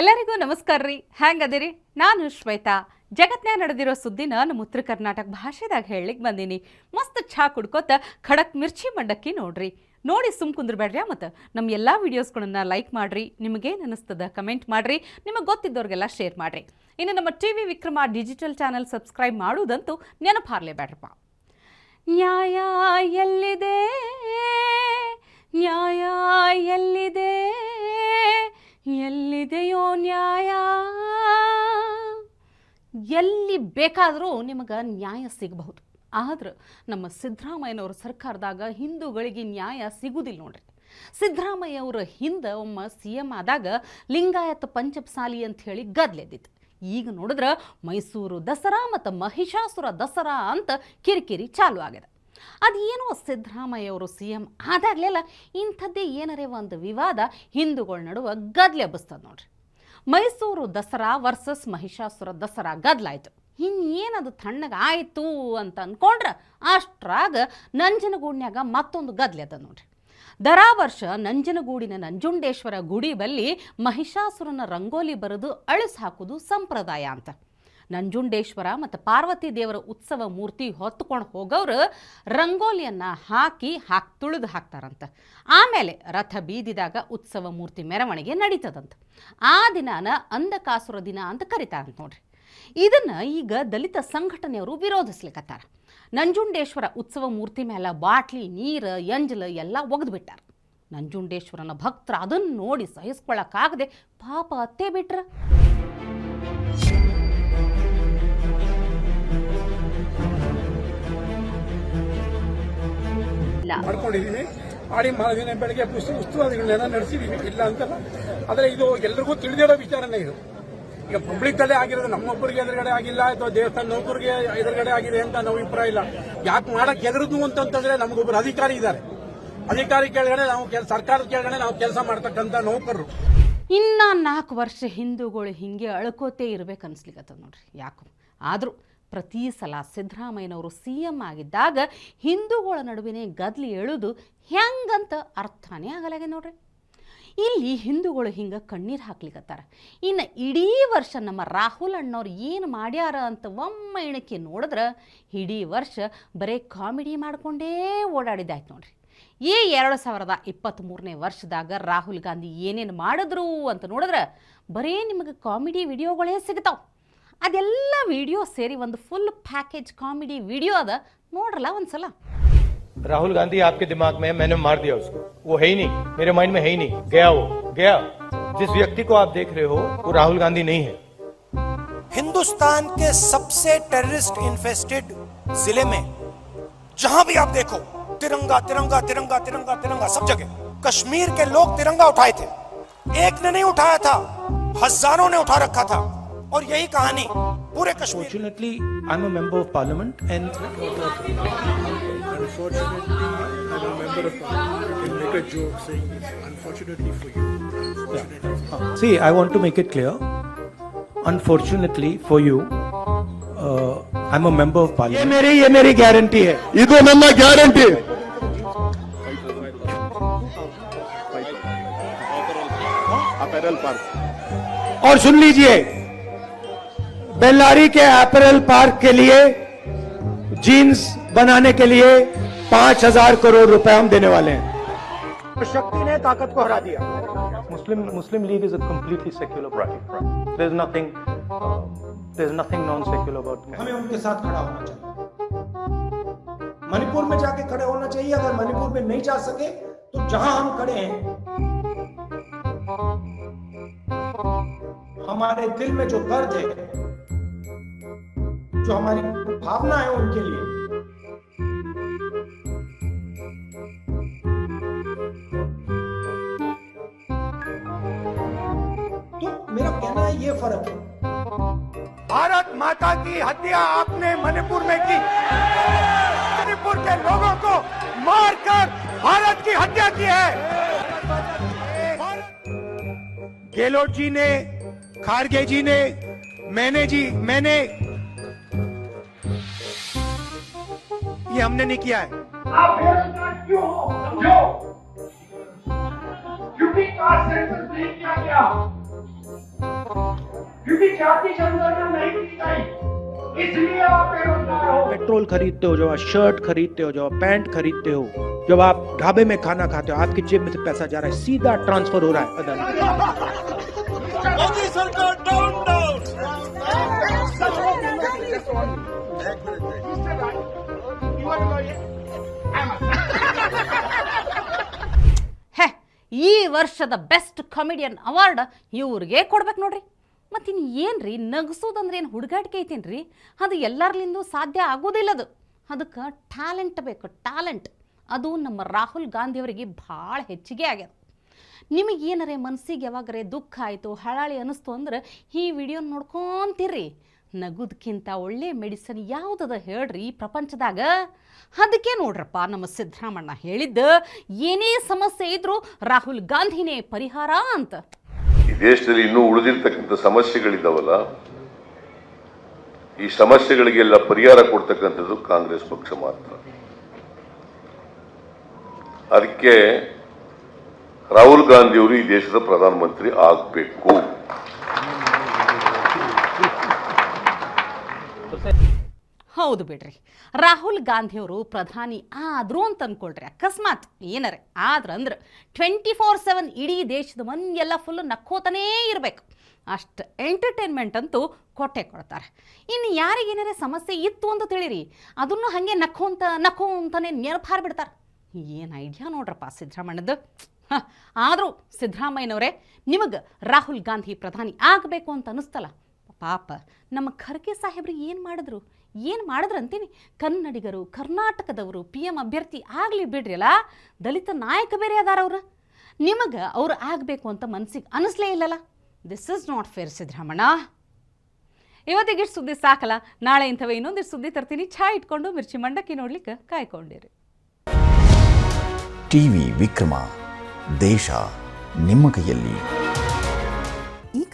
ಎಲ್ಲರಿಗೂ ನಮಸ್ಕಾರ ರೀ. ಹ್ಯಾಂಗದಿರಿ? ನಾನು ಶ್ವೇತಾ. ಜಗತ್ನ್ಯಾಗ ನಡೆದಿರೋ ಸುದ್ದಿನ ನಮ್ಮ ಉತ್ತರ ಕರ್ನಾಟಕ ಭಾಷೆದಾಗ ಹೇಳಲಿಕ್ಕೆ ಬಂದೀನಿ. ಮಸ್ತ್ ಛಾ ಕುಡ್ಕೋತ ಖಡಕ್ ಮಿರ್ಚಿ ಮಂಡಕ್ಕಿ ನೋಡ್ರಿ. ನೋಡಿ ಸುಮ್ ಕುಂದ್ರಬೇಡ್ರಿ ಮತ್ತು ನಮ್ಮ ಎಲ್ಲ ವೀಡಿಯೋಸ್ಗಳನ್ನು ಲೈಕ್ ಮಾಡಿರಿ ನಿಮಗೇನು ಅನ್ನಿಸ್ತದ ಕಮೆಂಟ್ ಮಾಡಿರಿ, ನಿಮಗೆ ಗೊತ್ತಿದ್ದವ್ರಿಗೆಲ್ಲ ಶೇರ್ ಮಾಡಿರಿ. ಇನ್ನು ನಮ್ಮ T V Vikrama digital channel subscribe ಮಾಡುವುದಂತೂ ನೆನಪಾರ್ಲೇಬೇಡ್ರಪ್ಪ. ನ್ಯಾಯ ಎಲ್ಲಿದೆ? ನ್ಯಾಯ ಎಲ್ಲಿದೆ? ನ್ಯಾಯ. ಎಲ್ಲಿ ಬೇಕಾದರೂ ನಿಮಗೆ ನ್ಯಾಯ ಸಿಗಬಹುದು. ಆದ್ರೆ ನಮ್ಮ ಸಿದ್ದರಾಮಯ್ಯನವ್ರ ಸರ್ಕಾರದಾಗ ಹಿಂದೂಗಳಿಗೆ ನ್ಯಾಯ ಸಿಗುವುದಿಲ್ಲ ನೋಡ್ರಿ. ಸಿದ್ದರಾಮಯ್ಯ ಅವರ ಹಿಂದೆ ಒಮ್ಮ ಸಿ ಎಂ ಆದಾಗ ಲಿಂಗಾಯತ ಪಂಚಪಸಾಲಿ ಅಂತ ಹೇಳಿ ಗದ್ಲೆದ್ದಿತ್ತು ಈಗ ನೋಡಿದ್ರೆ ಮೈಸೂರು ದಸರಾ ಮತ್ತು ಮಹಿಷಾಸುರ ದಸರಾ ಅಂತ ಕಿರಿಕಿರಿ ಚಾಲು ಆಗಿದೆ ಅದೇನೋ ಸಿದ್ದರಾಮಯ್ಯ ಅವರು ಸಿ ಎಂ ಆದಾಗಲೆಲ್ಲ ಇಂಥದ್ದೇ ಏನರೇ ಒಂದು ವಿವಾದ ಹಿಂದೂಗಳ ನಡುವೆ ಗದ್ಲೆ ಎಬ್ಬಿಸ್ತದೆ ನೋಡ್ರಿ. ಮೈಸೂರು ದಸರಾ ವರ್ಸಸ್ ಮಹಿಷಾಸುರ ದಸರಾ ಗದ್ಲಾಯ್ತು. ಇನ್ನೇನದು ತಣ್ಣಗಾಯಿತು ಅಂತ ಅಂದ್ಕೊಂಡ್ರೆ ಅಷ್ಟ್ರಾಗ ನಂಜನಗೂಡಿನ್ಯಾಗ ಮತ್ತೊಂದು ಗದ್ಲೆ ಅದ ನೋಡ್ರಿ. ದರಾ ವರ್ಷ ನಂಜನಗೂಡಿನ ನಂಜುಂಡೇಶ್ವರ ಗುಡಿ ಬಲ್ಲಿ ಮಹಿಷಾಸುರನ ರಂಗೋಲಿ ಬರೆದು ಅಳಿಸ್ ಹಾಕೋದು ಸಂಪ್ರದಾಯ ಅಂತ. ನಂಜುಂಡೇಶ್ವರ ಮತ್ತು ಪಾರ್ವತಿ ದೇವರ ಉತ್ಸವ ಮೂರ್ತಿ ಹೊತ್ಕೊಂಡು ಹೋಗೋರು ರಂಗೋಲಿಯನ್ನು ಹಾಕಿ ಹಾಕಿ ತುಳಿದು ಹಾಕ್ತಾರಂತ. ಆಮೇಲೆ ರಥ ಬೀದಿದಾಗ ಉತ್ಸವ ಮೂರ್ತಿ ಮೆರವಣಿಗೆ ನಡೀತದಂತ. ಆ ದಿನಾನ ಅಂಧಕಾಸುರ ದಿನ ಅಂತ ಕರಿತಾರಂತ ನೋಡ್ರಿ. ಇದನ್ನ ಈಗ ದಲಿತ ಸಂಘಟನೆಯವರು ವಿರೋಧಿಸ್ಲಿಕ್ಕತ್ತಾರ ನಂಜುಂಡೇಶ್ವರ ಉತ್ಸವ ಮೂರ್ತಿ ಮೇಲೆ ಬಾಟ್ಲಿ, ನೀರು, ಎಂಜಲು ಎಲ್ಲ ಒಗೆದ್ಬಿಟ್ಟಾರ. ನಂಜುಂಡೇಶ್ವರನ ಭಕ್ತರು ಅದನ್ನು ನೋಡಿ ಸಹಿಸ್ಕೊಳ್ಳೋಕ್ಕಾಗದೆ ಪಾಪ ಅತ್ತೆ ಬಿಟ್ರ. ಮಾಡ್ಕೊಂಡಿದೀವಿ ಮಾಡಿ ಮಾರದಿನ ಬೆಳಗ್ಗೆ ಪುಸ್ತಕ ಉಸ್ತುವಾದಿಗಳನ್ನೆಲ್ಲ ನಡೆಸಿದೀವಿ ಇಲ್ಲ ಅಂತಲ್ಲ. ಆದರೆ ಇದು ಎಲ್ರಿಗೂ ತಿಳಿದಿರೋ ವಿಚಾರನೇ ಇದು. ಈಗ ಪಬ್ಲಿಕ್ ಅಲ್ಲೇ ಆಗಿರೋದು ನಮ್ಮೊಬ್ಬರಿಗೆ ಎದುರುಗಡೆ ಆಗಿಲ್ಲ ಅಥವಾ ದೇವಸ್ಥಾನ ನೌಕರಿಗೆ ಎದುರುಗಡೆ ಆಗಿದೆ ಅಂತ ನಾವು ಅಭಿಪ್ರಾಯ ಇಲ್ಲ. ಯಾಕೆ ಮಾಡಕ್ ಎದುರುದು ಅಂತಂತಂದ್ರೆ ನಮಗೊಬ್ಬರು ಅಧಿಕಾರಿ ಇದ್ದಾರೆ. ಅಧಿಕಾರಿ ಕೆಳಗಡೆ ನಾವು ಸರ್ಕಾರದ ಕೆಳಗಡೆ ನಾವು ಕೆಲಸ ಮಾಡ್ತಕ್ಕಂಥ ನೌಕರರು. ಇನ್ನ ನಾಲ್ಕು ವರ್ಷ ಹಿಂದೂಗಳು ಹಿಂಗೆ ಅಳ್ಕೋತೇ ಇರ್ಬೇಕು ಅನ್ಸ್ಲಿಕ್ಕೆ ನೋಡ್ರಿ ಯಾಕೋ. ಆದರೂ ಪ್ರತಿ ಸಲ ಸಿದ್ದರಾಮಯ್ಯನವರು ಸಿ ಎಂ ಆಗಿದ್ದಾಗ ಹಿಂದೂಗಳ ನಡುವಿನ ಗದ್ಲಿ ಎಳುದು ಹೆಂಗಂತ ಅರ್ಥನೇ ಆಗಲಾಗೆ ನೋಡ್ರಿ. ಇಲ್ಲಿ ಹಿಂದೂಗಳು ಹಿಂಗೆ ಕಣ್ಣೀರು ಹಾಕ್ಲಿಕತ್ತಾರ. ಇನ್ನು ಇಡೀ ವರ್ಷ ನಮ್ಮ ರಾಹುಲ್ ಅಣ್ಣವ್ರು ಏನು ಮಾಡ್ಯಾರ ಅಂತ ಒಮ್ಮೆ ಇಣಕ್ಕೆ ನೋಡಿದ್ರೆ ಇಡೀ ವರ್ಷ ಬರೀ ಕಾಮಿಡಿ ಮಾಡ್ಕೊಂಡೇ ಓಡಾಡಿದ್ದಾಯ್ತು ನೋಡ್ರಿ. ಈ ಎರಡು ಸಾವಿರದ ಇಪ್ಪತ್ತ್ಮೂರನೇ ವರ್ಷದಾಗ ರಾಹುಲ್ ಗಾಂಧಿ ಏನೇನು ಮಾಡಿದ್ರು ಅಂತ ನೋಡಿದ್ರೆ ಬರೀ ನಿಮಗೆ ಕಾಮಿಡಿ ವಿಡಿಯೋಗಳೇ ಸಿಗ್ತಾವೆ. ಅದೆಲ್ಲ ವಿಡಿಯೋ ಸೇರಿ ಒಂದು ಫುಲ್ ಪ್ಯಾಕೇಜ್ ಕಾಮಿಡಿ ವಿಡಿಯೋ ಅದ ನೋಡ್ರಲ್ಲ ಒಂದ್ಸಲ राहुल गांधी आपके दिमाग में है, मैंने मार दिया उसको वो है ही नहीं मेरे माइंड में है ही नहीं गया वो गया जिस व्यक्ति को आप देख रहे हो वो राहुल गांधी नहीं है हिंदुस्तान के सबसे टेररिस्ट इन्फेस्टेड जिले में जहां भी आप देखो तिरंगा तिरंगा तिरंगा तिरंगा तिरंगा सब जगह कश्मीर के लोग तिरंगा उठाए थे एक ने नहीं उठाया था हजारों ने उठा रखा था और यही कहानी पूरे Kashmir fortunately I am a member of parliament and unfortunately i'm a member of parliament you can make a joke saying unfortunately for you unfortunately for you. see i want to make it clear unfortunately for you uh, i'm a member of parliament ye meri ye meri guarantee hai idu nanna guarantee apparel park और सुन लीजिए बेल्लारी के apparel park के लिए jeans बनाने के लिए पाँच हज़ार करोड़ रुपए हम देने वाले हैं शक्ति ने ताकत को हरा दिया मुस्लिम Muslim League is a completely secular party. There's nothing uh, there's nothing non-secular about it. हमें उनके साथ खड़ा होना चाहिए मणिपुर में जाके खड़े होना चाहिए अगर मणिपुर में नहीं जा सके तो जहाँ हम खड़े हैं हमारे दिल में जो दर्द है जो हमारी भावना है उनके लिए। तो मेरा कहना है, ये फ़र्क है। भारत माता की हत्या आपने मणिपुर में की। मणिपुर के लोगों को मारकर भारत की हत्या की है। गेलोट जी ने, खारगे जी ने, मैंने जी, मैंने ये हमने नहीं किया है। आप बेरोजगार क्यों हो? समझो। यूपी कास्ट सेंसस नहीं किया गया। क्योंकि जाति जनगणना नहीं की गई इसलिए आप बेरोजगार हो। पेट्रोल खरीदते हो जब आप शर्ट खरीदते हो जब आप पैंट खरीदते हो जब आप ढाबे में खाना खाते हो आपकी जेब में से पैसा जा रहा है सीधा ट्रांसफ़र हो रहा है। अदानी ಹೇ ಈ ವರ್ಷದ ಬೆಸ್ಟ್ ಕಾಮಿಡಿಯನ್ ಅವಾರ್ಡ್ ಇವ್ರಿಗೆ ಕೊಡ್ಬೇಕು ನೋಡ್ರಿ. ಮತ್ತು ಇನ್ನು ಏನು ರೀ ನಗಿಸೋದಂದ್ರೆ ಏನು ಹುಡುಗಾಟಿಕೆ ರೀ ಅದು ಎಲ್ಲರ್ಲಿಂದೂ ಸಾಧ್ಯ ಆಗೋದಿಲ್ಲ ಅದು ಅದಕ್ಕೆ ಟ್ಯಾಲೆಂಟ್ ಬೇಕು ಟ್ಯಾಲೆಂಟ್ ಅದು ನಮ್ಮ ರಾಹುಲ್ ಗಾಂಧಿಯವರಿಗೆ ಭಾಳ ಹೆಚ್ಚಿಗೆ ಆಗ್ಯದ. ನಿಮಗೆ ಏನರೇ ಮನಸ್ಸಿಗೆ ಯಾವಾಗರೇ ದುಃಖ ಆಯಿತು, ಹಳಾಳಿ ಅನ್ನಿಸ್ತು ಅಂದ್ರೆ ಈ ವಿಡಿಯೋ ನೋಡ್ಕೊಂತೀರಿ. ನಗುದಕ್ಕಿಂತ ಒಳ್ಳೆ ಮೆಡಿಸನ್ ಯಾವುದದ ಹೇಳ್ರಿ ಪ್ರಪಂಚದಾಗ? ಅದಕ್ಕೆ ನೋಡ್ರಪ್ಪ ನಮ್ಮ ಸಿದ್ದರಾಮಣ್ಣ ಹೇಳಿದ್ದ, ಏನೇ ಸಮಸ್ಯೆ ಇದ್ರೂ ರಾಹುಲ್ ಗಾಂಧಿನೇ ಪರಿಹಾರ ಅಂತ. ಈ ದೇಶದಲ್ಲಿ ಇನ್ನೂ ಉಳಿದಿರ್ತಕ್ಕಂಥ ಸಮಸ್ಯೆಗಳಿದ್ದಾವಲ್ಲ, ಈ ಸಮಸ್ಯೆಗಳಿಗೆಲ್ಲ ಪರಿಹಾರ ಕೊಡ್ತಕ್ಕಂಥದ್ದು ಕಾಂಗ್ರೆಸ್ ಪಕ್ಷ ಮಾತ್ರ. ಅದಕ್ಕೆ ರಾಹುಲ್ ಗಾಂಧಿಯವರು ಈ ದೇಶದ ಪ್ರಧಾನಮಂತ್ರಿ ಆಗಬೇಕು. ಹೌದು ಬಿಡ್ರಿ. ರಾಹುಲ್ ಗಾಂಧಿಯವರು ಪ್ರಧಾನಿ ಆದ್ರು ಅಂತ ಅನ್ಕೊಳ್ರಿ, ಅಕಸ್ಮಾತ್. ಏನಾರೆ, ಆದ್ರ ಅಂದ್ರೆ ಟ್ವೆಂಟಿ ಫೋರ್ ಸೆವೆನ್ ಇಡೀ ದೇಶದ ಮಂದಿಯೆಲ್ಲ ಫುಲ್ ನಕ್ಕೋತಾನೇ ಇರಬೇಕು. ಅಷ್ಟು ಎಂಟರ್ಟೈನ್ಮೆಂಟ್ ಅಂತೂ ಕೊಟ್ಟೆ ಕೊಡ್ತಾರೆ. ಇನ್ನು ಯಾರಿಗೇನಾರ ಸಮಸ್ಯೆ ಇತ್ತು ಅಂತ ತಿಳಿರಿ, ಅದನ್ನು ಹಾಗೆ ನಕ್ಕೋಂತ ನಕ್ಕೋ ಅಂತಾನೆ ನಿರ್ಭಾರ ಬಿಡ್ತಾರೆ. ಏನು ಐಡಿಯಾ ನೋಡ್ರಪ್ಪ ಸಿದ್ದರಾಮಣ್ಣದ್ದು ಆದರೂ ಸಿದ್ದರಾಮಯ್ಯನವರೇ, ನಿಮಗೆ ರಾಹುಲ್ ಗಾಂಧಿ ಪ್ರಧಾನಿ ಆಗಬೇಕು ಅಂತ ಅನ್ನಿಸ್ತಲ್ಲ ಪಾಪ. ನಮ್ಮ ಖರ್ಗೆ ಸಾಹೇಬ್ರು ಏನು ಮಾಡಿದ್ರು? ಏನು ಮಾಡಿದ್ರು ಅಂತೀನಿ? ಕನ್ನಡಿಗರು, ಕರ್ನಾಟಕದವರು, ಪಿ ಎಂ ಅಭ್ಯರ್ಥಿ ಆಗಲಿ ಬಿಡ್ರಿಯಲ್ಲ ದಲಿತ ನಾಯಕ ಬೇರೆ ಅದಾರ ಅವರು. ನಿಮಗೆ ಅವ್ರು ಆಗಬೇಕು ಅಂತ ಮನಸ್ಸಿಗೆ ಅನಿಸ್ಲೇ ಇಲ್ಲಲ್ಲ. ದಿಸ್ ಇಸ್ ನಾಟ್ ಫೇರ್ ಸಿದ್ದರಾಮಣ್ಣ. ಇವತ್ತಿಗೆ ಇಷ್ಟು ಸುದ್ದಿ ಸಾಕಲ್ಲ. ನಾಳೆ ಇಂಥವೇ ಇನ್ನೊಂದಿಷ್ಟು ಸುದ್ದಿ ತರ್ತೀನಿ. ಚಹಾ ಇಟ್ಕೊಂಡು ಮಿರ್ಚಿ ಮಂಡಕ್ಕಿ ನೋಡ್ಲಿಕ್ಕೆ ಕಾಯ್ಕೊಂಡಿರಿ. ಟಿವಿ ವಿಕ್ರಮ. ದೇಶ ನಿಮ್ಮ ಕೈಯಲ್ಲಿ.